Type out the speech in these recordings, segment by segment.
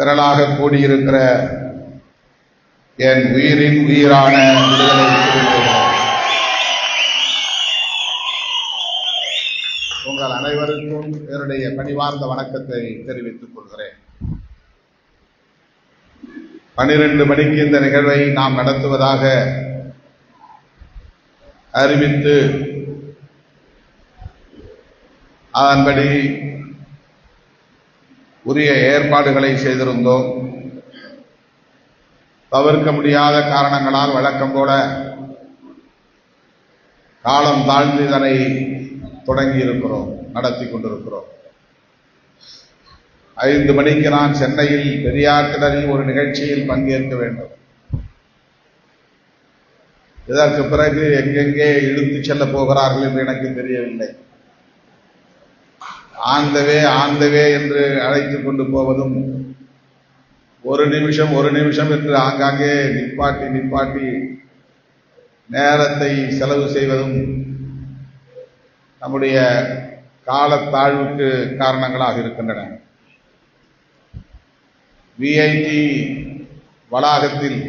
திரளாக கூடியிருக்கிற என் உயிரின் உயிரான விடுதலை உங்கள் அனைவருக்கும் என்னுடைய பணிவார்ந்த வணக்கத்தை தெரிவித்துக் கொள்கிறேன். பனிரெண்டு மணிக்கு இந்த நிகழ்வை நாம் நடத்துவதாக அறிவித்து அதன்படி உரிய ஏற்பாடுகளை செய்திருந்தோம். தவிர்க்க முடியாத காரணங்களால் வழக்கம் போல காலம் தாழ்ந்து இதனை தொடங்கி இருக்கிறோம் நடத்தி கொண்டிருக்கிறோம். ஐந்து மணிக்கு நான் சென்னையில் பெரியார் திடலில் ஒரு நிகழ்ச்சியில் பங்கேற்க வேண்டும். இதற்கு பிறகு எங்கெங்கே இழுத்துச் செல்ல போகிறார்கள் என்று எனக்கு தெரியவில்லை. ஆந்தவே ஆந்தவே என்று அழைத்து கொண்டு போவதும் ஒரு நிமிஷம் ஒரு நிமிஷம் என்று ஆங்காங்கே நிப்பாட்டி நிப்பாட்டி நேரத்தை செலவு செய்வதும் நம்முடைய காலத்தாழ்வுக்கு காரணங்களாக இருக்கின்றன. விஐடி வளாகத்தில்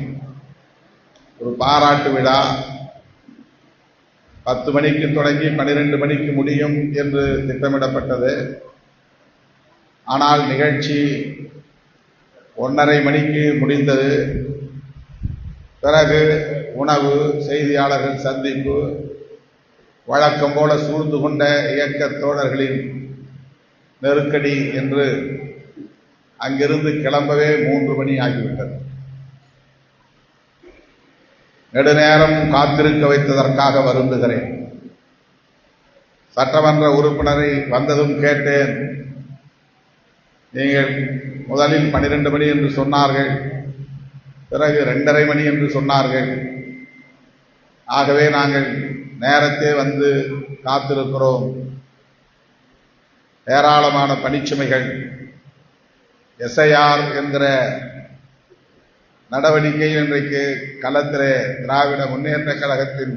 ஒரு பாராட்டு விழா பத்து மணிக்கு தொடங்கி பனிரெண்டு மணிக்கு முடியும் என்று திட்டமிடப்பட்டது. ஆனால் நிகழ்ச்சி ஒன்றரை மணிக்கு முடிந்தது. பிறகு உணவு செய்தியாளர்கள் சந்திப்பு வழக்கம் போல சூழ்ந்து கொண்ட இயக்க தோழர்களின் நெருக்கடி என்று அங்கிருந்து கிளம்பவே மூன்று மணி ஆகிவிட்டது. நெடுநேரம் காத்திருக்க வைத்ததற்காக வருந்துகிறேன். சட்டமன்ற உறுப்பினரை வந்ததும் கேட்டேன். நீங்கள் முதலில் பன்னிரண்டு மணி என்று சொன்னார்கள் பிறகு ரெண்டரை மணி என்று சொன்னார்கள். ஆகவே நாங்கள் நேரத்தே வந்து காத்திருக்கிறோம். ஏராளமான பணிச்சுமைகள் எஸ்ஐஆர் என்கிற நடவடிக்கை இன்றைக்கு களத்திலே திராவிட முன்னேற்ற கழகத்தின்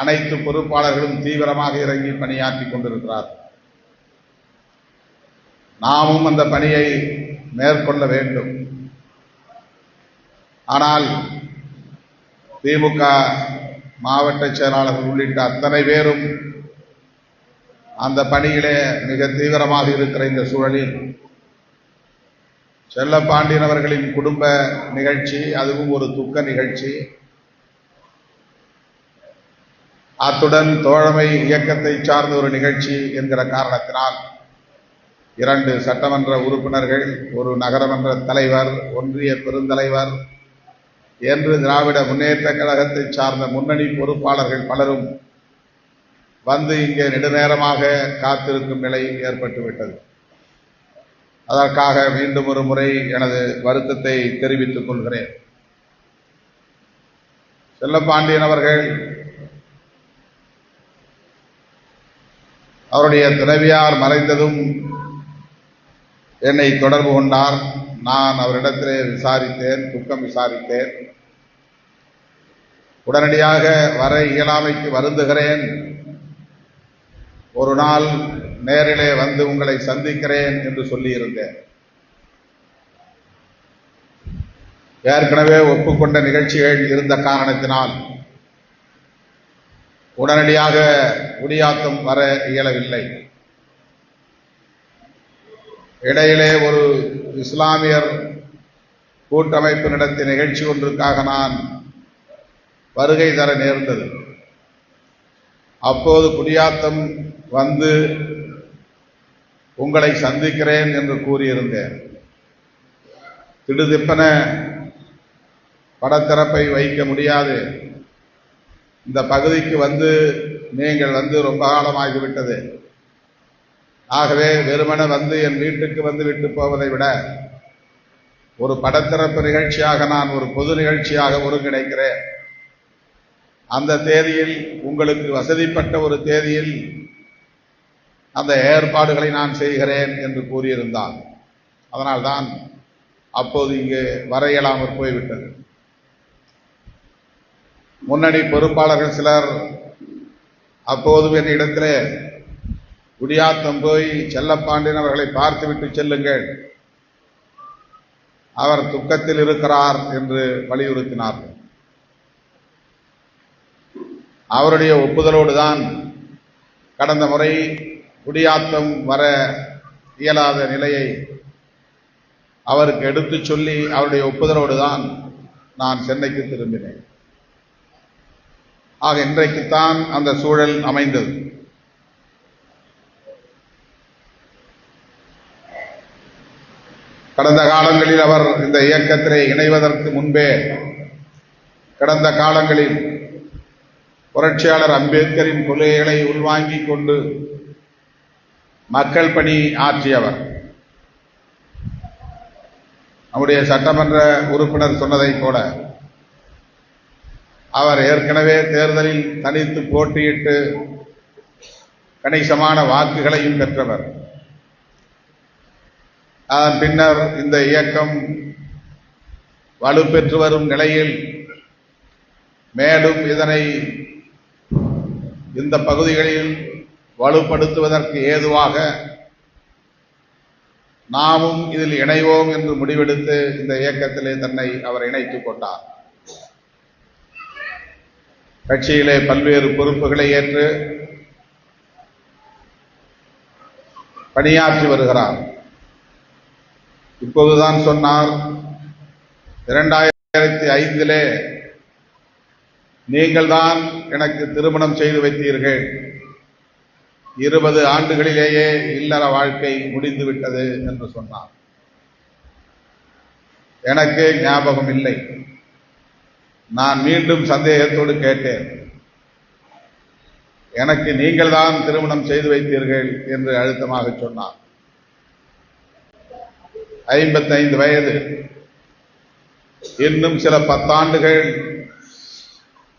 அனைத்து பொறுப்பாளர்களும் தீவிரமாக இறங்கி பணியாற்றிக் கொண்டிருக்கிறார். நாமும் அந்த பணியை மேற்கொள்ள வேண்டும். ஆனால் திமுக மாவட்ட செயலாளர்கள் உள்ளிட்ட அத்தனை பேரும் அந்த பணியிலே மிக தீவிரமாக இருக்கிற இந்த சூழலில் செல்லப்பாண்டியன் அவர்களின் குடும்ப நிகழ்ச்சி அதுவும் ஒரு துக்க நிகழ்ச்சி. அத்துடன் தோழமை இயக்கத்தை சார்ந்த ஒரு நிகழ்ச்சி என்கிற காரணத்தினால் இரண்டு சட்டமன்ற உறுப்பினர்கள் ஒரு நகரமன்ற தலைவர் ஒன்றிய பெருந்தலைவர் என்று திராவிட முன்னேற்ற கழகத்தை சார்ந்த முன்னணி பொறுப்பாளர்கள் பலரும் வந்து இங்கே நெடுநேரமாக காத்திருக்கும் நிலை ஏற்பட்டுவிட்டது. அதற்காக மீண்டும் ஒரு முறை எனது வருத்தத்தை தெரிவித்துக் கொள்கிறேன். செல்லப்பாண்டியன் அவர்கள் அவருடைய துறவியார் மறைந்ததும் என்னை தொடர்பு கொண்டார். நான் அவரிடத்திலே விசாரித்தேன் துக்கம் விசாரித்தேன். உடனடியாக வர இயலாமைக்கு வருந்துகிறேன். ஒரு நாள் நேரிலே வந்து உங்களை சந்திக்கிறேன் என்று சொல்லியிருந்தேன் ஏற்கனவே ஒப்புக்கொண்ட நிகழ்ச்சிகள் இருந்த காரணத்தினால் உடனடியாக குடியாத்தம் வர இயலவில்லை. இடையிலே ஒரு இஸ்லாமியர் கூட்டமைப்பு நடத்திய நிகழ்ச்சி ஒன்றுக்காக நான் வருகை தர நேர்ந்தது. அப்போது குடியாத்தம் வந்து உங்களை சந்திக்கிறேன் என்று கூறியிருந்தேன். திடுதிப்பன படத்திறப்பை வைக்க முடியாது. இந்த பகுதிக்கு வந்து நீங்கள் வந்து ரொம்ப காலமாகிவிட்டது. ஆகவே வெறுமன வந்து என் வீட்டுக்கு வந்து விட்டு போவதை விட ஒரு படத்திறப்பு நிகழ்ச்சியாக நான் ஒரு பொது நிகழ்ச்சியாக ஒருங்கிணைக்கிறேன். அந்த தேதியில் உங்களுக்கு வசதிப்பட்ட ஒரு தேதியில் அந்த ஏற்பாடுகளை நான் செய்கிறேன் என்று கூறியிருந்தான் அதனால்தான் அப்போது இங்கு வர இயலாமல் போய்விட்டது. முன்னணி பொறுப்பாளர்கள் சிலர் அப்போதும் என் இடத்திலே குடியாத்தம் போய் செல்லப்பாண்டியன் அவர்களை பார்த்துவிட்டு செல்லுங்கள். அவர் துக்கத்தில் இருக்கிறார் என்று வலியுறுத்தினார்கள். அவருடைய ஒப்புதலோடு தான் கடந்த முறை குடியாத்தம் வர இயலாத நிலையை அவருக்கு எடுத்துச் சொல்லி அவருடைய ஒப்புதலோடு தான் நான் சென்னைக்கு திரும்பினேன். ஆக இன்றைக்குத்தான் அந்த சூழல் அமைந்தது. கடந்த காலங்களில் அவர் இந்த இயக்கத்திலே இணைவதற்கு முன்பே கடந்த காலங்களில் புரட்சியாளர் அம்பேத்கரின் கொள்கைகளை உள்வாங்கிக் கொண்டு மக்கள் பணி ஆற்றியவர் நம்முடைய சட்டமன்ற உறுப்பினர் சொன்னதைப் போல அவர் ஏற்கனவே தேர்தலில் தனித்து போட்டியிட்டு கணிசமான வாக்குகளையும் பெற்றவர். அதன் பின்னர் இந்த இயக்கம் வலுப்பெற்று வரும் நிலையில் மேலும் இதனை இந்த பகுதிகளில் வலுப்படுத்துவதற்கு ஏதுவாக நாமும் இதில் இணைவோம் என்று முடிவெடுத்து இந்த இயக்கத்திலே தன்னை அவர் இணைத்துக் கொண்டார். கட்சியிலே பல்வேறு பொறுப்புகளை ஏற்று பணியாற்றி வருகிறார். இப்போதுதான் சொன்னார் இரண்டாயிரத்தி ஐந்திலே நீங்கள்தான் எனக்கு திருமணம் செய்து வைத்தீர்கள். இருபது ஆண்டுகளிலேயே இல்லற வாழ்க்கை முடிந்துவிட்டது என்று சொன்னார். எனக்கு ஞாபகம் இல்லை. நான் மீண்டும் சந்தேகத்தோடு கேட்டேன். எனக்கு நீங்கள் தான் திருமணம் செய்து வைத்தீர்கள் என்று அழுத்தமாக சொன்னார். ஐம்பத்தைந்து வயது. இன்னும் சில பத்தாண்டுகள்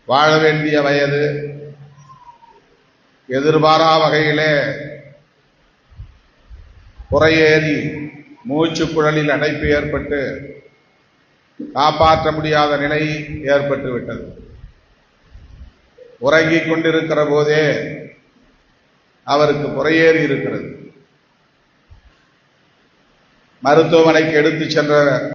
வாழ வேண்டிய வயது. எதிர்பாரா வகையிலே புறையேறி மூச்சு குழலில் அடைப்பு ஏற்பட்டு காப்பாற்ற முடியாத நிலை ஏற்பட்டு விட்டது. உறங்கிக் கொண்டிருக்கிற போதே அவருக்கு புறையேறி இருக்கிறது. மருத்துவமனைக்கு எடுத்துச் சென்ற